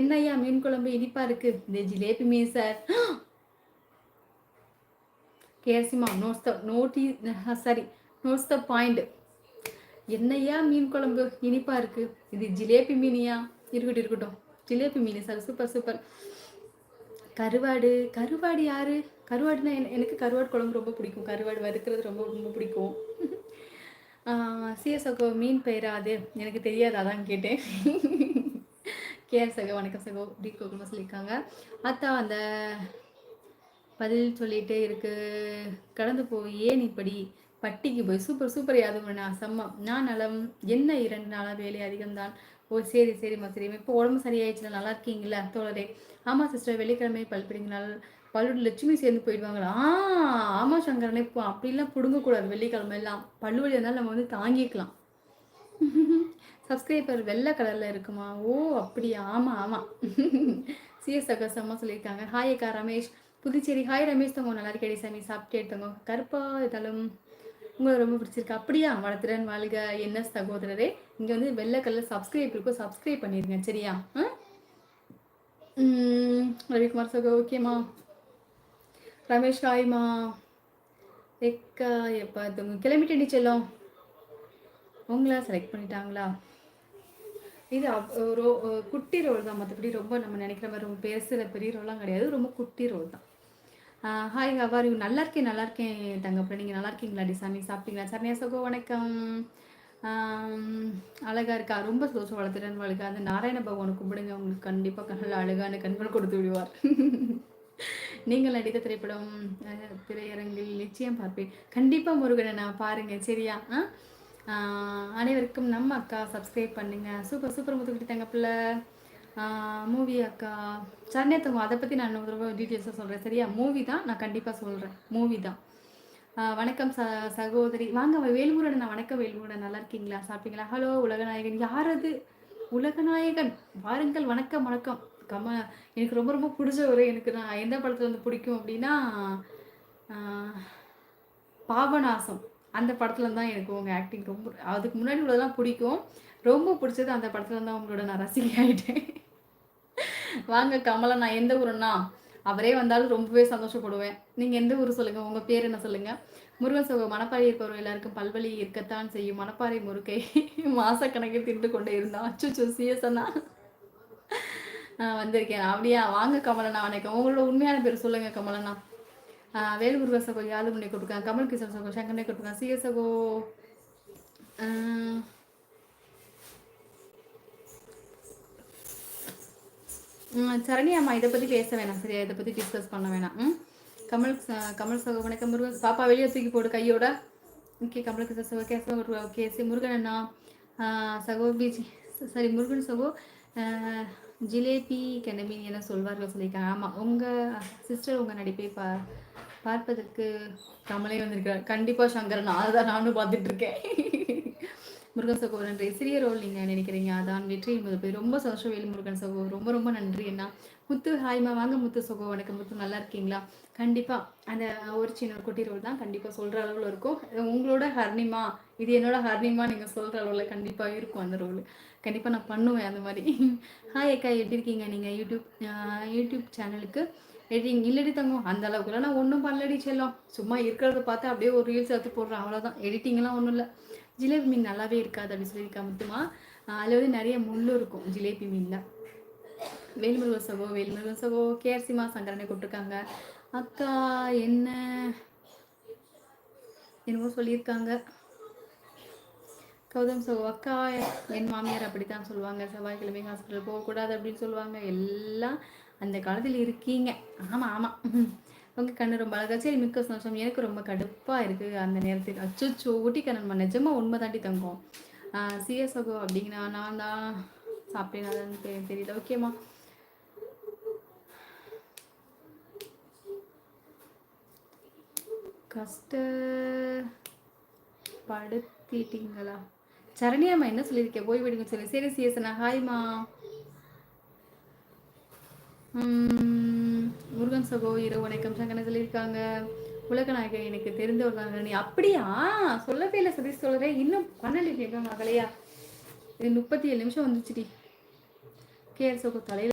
என்னய்யா மீன் குழம்பு இனிப்பா இருக்கு? இந்த ஜிலேபி மீன் சார். கேசிமா notes the naughty sorry notes the point என்னையா மீன் குழம்பு இனிப்பா இருக்கு? இது ஜிலேபி மீனியா? இருக்கட்டும் இருக்கட்டும். ஜிலேபி மீன் சார். Super super. கருவாடு கருவாடு யாரு? கருவாடுனா எனக்கு கருவாடு குழம்பு ரொம்ப பிடிக்கும். கருவாடு வறுக்கிறது ரொம்ப ரொம்ப பிடிக்கும். சிஎஸ் மீன் பெயராது. எனக்கு தெரியாது அதான் கேட்டேன். கேஆர் சகோ வணக்கம் சகோ டி கோகுமா சொல்லியிருக்காங்க. அத்தா அந்த பதில் சொல்லிகிட்டே இருக்கு. கடந்து போய் ஏன் இப்படி? பட்டிக்கு போய் சூப்பர் சூப்பர் யாதும் நான் நான் நலம். என்ன இரண்டு நாளாக வேலை அதிகம்தான். ஓ சரி சரிம்மா சரிம்மா இப்போ உடம்பு சரியாயிடுச்சுல நல்லா இருக்கீங்களா தோழரே. ஆமாம் சிஸ்டர் வெள்ளிக்கிழமை பல்பிடிங்க பிடிங்கனால பல்லு லட்சுமி சேர்ந்து போயிடுவாங்களா? ஆ ஆமாம் சங்கரனே. இப்போ அப்படிலாம் பிடுங்கக்கூடாது வெள்ளிக்கிழமை எல்லாம் பல்லு வலி இருந்தாலும் நம்ம வந்து தாங்கிக்கலாம். சப்ஸ்கிரைபர் வெள்ளை கலரில் இருக்குமா? ஓ அப்படியா? ஆமாம் ஆமாம் சிஎஸ் அகசமாக சொல்லியிருக்காங்க. ஹாய் அக்கா ரமேஷ். புதுச்சேரி. ஹாய் ரமேஷ் தங்க நல்லா இருக்கேடி சாமி. சாப்பிட்டு எடுத்தவங்க கருப்பா இருந்தாலும் உங்களை ரொம்ப பிடிச்சிருக்கு. அப்படியா? வளர்த்துறன் வாழ்க. என்ன சகோதரரே? இங்கே வந்து வெள்ளை கலர் சப்ஸ்கிரைப் இருக்கும் சப்ஸ்கிரைப் பண்ணிடுங்க சரியா? ரவிக்குமார் சகோ ஓகேம்மா ரமேஷ் ஹாய்மா எக்கா எப்போ கிளம்பிட்டேன் செல்லம். உங்களா செலக்ட் பண்ணிட்டாங்களா? இது ரோ குட்டி ரோல் தான் மற்றபடி ரொம்ப நம்ம நினைக்கிற மாதிரி ரொம்ப பேசுகிற பெரிய ரோலாம் கிடையாது. ரொம்ப குட்டி ரோல் தான். ஹாய் ஹவாரி நல்லா இருக்கேன் நல்லா இருக்கேன் தங்கப்பட நீங்கள் நல்லா இருக்கீங்களா டிசாமி சாப்பிட்டீங்களா? சரணியா சகோ வணக்கம். அழகாக இருக்கா? ரொம்ப சோசம் வளர்த்துறேன்னு வளர்க்க அந்த நாராயண பகவானை கும்பிடுங்க. உங்களுக்கு கண்டிப்பாக கண்ணில் அழகான கண்கள் கொடுத்து விடுவார். நீங்கள் நடித்த திரைப்படம் திரையரங்கில் நிச்சயம் பார்ப்பேன். கண்டிப்பாக முருகனை நான் பாருங்கள் சரியா? ஆ? அனைவருக்கும் நம்ம அக்கா சப்ஸ்கிரைப் பண்ணுங்க. சூப்பர் சூப்பர் முத்துக்கிட்டு தங்கப்பில் மூவி அக்கா. சரணியத்தவங்க அதை பற்றி நான் இன்னொரு தடவை டீட்டெயில்ஸாக சொல்கிறேன் சரியா? மூவி தான் நான் கண்டிப்பாக சொல்கிறேன் மூவி தான். வணக்கம் ச சகோதரி. வாங்க வேல்முருடன் நான் வணக்கம் வேல்முருடன் நல்லா இருக்கீங்களா? சாப்பிட்டீங்களா? ஹலோ உலகநாயகன். யார் அது உலகநாயகன். வாருங்கள் வணக்கம் வணக்கம். கம எனக்கு ரொம்ப ரொம்ப பிடிச்ச ஒரு எனக்கு நான் எந்த படத்தில் வந்து பிடிக்கும் அப்படின்னா பாபநாசம். அந்த படத்தில் தான் எனக்கு உங்கள் ஆக்டிங் ரொம்ப அதுக்கு முன்னாடி உள்ளதெல்லாம் பிடிக்கும். ரொம்ப பிடிச்சது அந்த படத்தில் தான் உங்களோட நான் ரசிகை ஆகிட்டேன் வாங்க கமலா நான் எந்த ஊருன்னா? அவரே வந்தாலும் ரொம்பவே சந்தோஷப்படுவேன். நீங்கள் எந்த ஊர் சொல்லுங்கள் உங்கள் பேர் என்ன சொல்லுங்கள் முருகன் சோக மணப்பாறை இருப்பவர் எல்லாருக்கும் பல்வழி இருக்கத்தான் செய்யும். மணப்பாறை முறுக்கை மாசக்கணக்கில் தின்று கொண்டே இருந்தான். அச்சு சிஎஸ்அண்ணா வந்திருக்கேன். அப்படியா? வாங்க கமலண்ணா வணக்கம். உங்களோட உண்மையான பேர் சொல்லுங்கள் கமலண்ணா. வேலுமுருக சகோ யாழுமணி கொடுக்காங்க கமல் கிஷன் சகோ சங்கரனை கொடுக்காங்க சிஎஸ் சகோ சரணி அம்மா இதை பற்றி பேச வேணாம் சரியா? இதை பற்றி டிஸ்கஸ் பண்ண வேணாம். ம்? கமல் கமல் சகோ வணக்கம் முருகன் பாப்பா வெளியே தூக்கி போடு கையோட. ஓகே கமல் கிருஷ்ண சகோ கேசவ ஓகே முருகன் அண்ணா. சகோ பிஜி சாரி முருகன் சகோ ஜிலேபி கெண்டமீன் என சொல்வார்கள் சொல்லியிருக்காங்க ஆமாம் உங்கள் சிஸ்டர் உங்கள் நடிப்பை பா பார்ப்பதற்கு கமலே வந்திருக்கிறார். கண்டிப்பாக சங்கரன் அதுதான் நானும் பார்த்துட்ருக்கேன் முருகன் சகோ சிறிய ரோல் நீங்கள் நினைக்கிறீங்க. அதான் வெற்றி என்பது போய் ரொம்ப சந்தோஷம் வேலு முருகன் சகோ ரொம்ப ரொம்ப நன்றி என்ன முத்து ஹாய்மா வாங்க முத்து சகோ வணக்கம் முத்து. நல்லா இருக்கீங்களா? கண்டிப்பாக அந்த ஒரு சின்ன குட்டி ரோல் தான் கண்டிப்பாக சொல்கிற அளவில் இருக்கும். உங்களோட ஹர்னிமா இது என்னோட ஹர்னிமா நீங்கள் சொல்கிற அளவில் கண்டிப்பாக இருக்கும் அந்த ரோல் கண்டிப்பாக நான் பண்ணுவேன் அந்த மாதிரி. ஹாய் அக்கா எப்படி இருக்கீங்க? நீங்கள் யூடியூப் யூடியூப் சேனலுக்கு எடிட்டிங் இல்லடி தங்கும் அந்த அளவுக்குலாம் நான் ஒன்றும் பண்ணலடி செல்லும். சும்மா இருக்கிறத பார்த்து அப்படியே ஒரு ரீல்ஸ் எடுத்து போடுறேன். அவ்வளோதான் எடிட்டிங்லாம் ஒன்றும் இல்லை. ஜிலேபி மீன் நல்லாவே இருக்காது அப்படின்னு சொல்லியிருக்கா முத்துமா. அதில் வந்து நிறைய முள் இருக்கும் ஜிலேபி மீனில். வேல்முருகன் சகோ வேல்முருகன் சகோ கேஆர்சிமா சங்கரனை கூப்பிட்டுருக்காங்க. அக்கா என்ன? என்னமோ சொல்லியிருக்காங்க. கௌதம் சகோ அக்கா என் மாமியார் அப்படித்தான் சொல்லுவாங்க. செவ்வாய்க்கிழமை ஹாஸ்பிட்டல் போகக்கூடாது அப்படின்னு சொல்லுவாங்க. எல்லாம் அந்த காலத்தில் இருக்கீங்க. ஆமாம் ஆமாம் உங்கள் கண்ணு ரொம்ப அழகா சரி மிக்க சந்தோஷம். எனக்கு ரொம்ப கடுப்பாக இருக்குது அந்த நேரத்துக்கு. அச்சோ ஊட்டி கண்ணன் நிஜமாக உண்மை தாண்டி தங்கும். சிஎஸ்ஓகோ அப்படிங்கன்னா நான் தான் சாப்பிட்டேன். தெரியல ஓகேம்மா கஷ்டப்படுத்திட்டீங்களா? சரணியாம்மா என்ன சொல்லியிருக்கேன் போய் விடுங்க சொல்லி சரி சிஎஸ்னா ஹாய்மா முருகன் சகோ இரவு வணக்கம். சங்கன சொல்லியிருக்காங்க. உலக எனக்கு தெரிந்தவர் தாங்க நீ அப்படியா? சொல்லவே இல்லை சதீஷ் சொல்லவே இன்னும் பன்னெண்டு மகளையா இது முப்பத்தி ஏழு நிமிஷம் வந்துச்சுடி கேஆர் சகோ தலையில்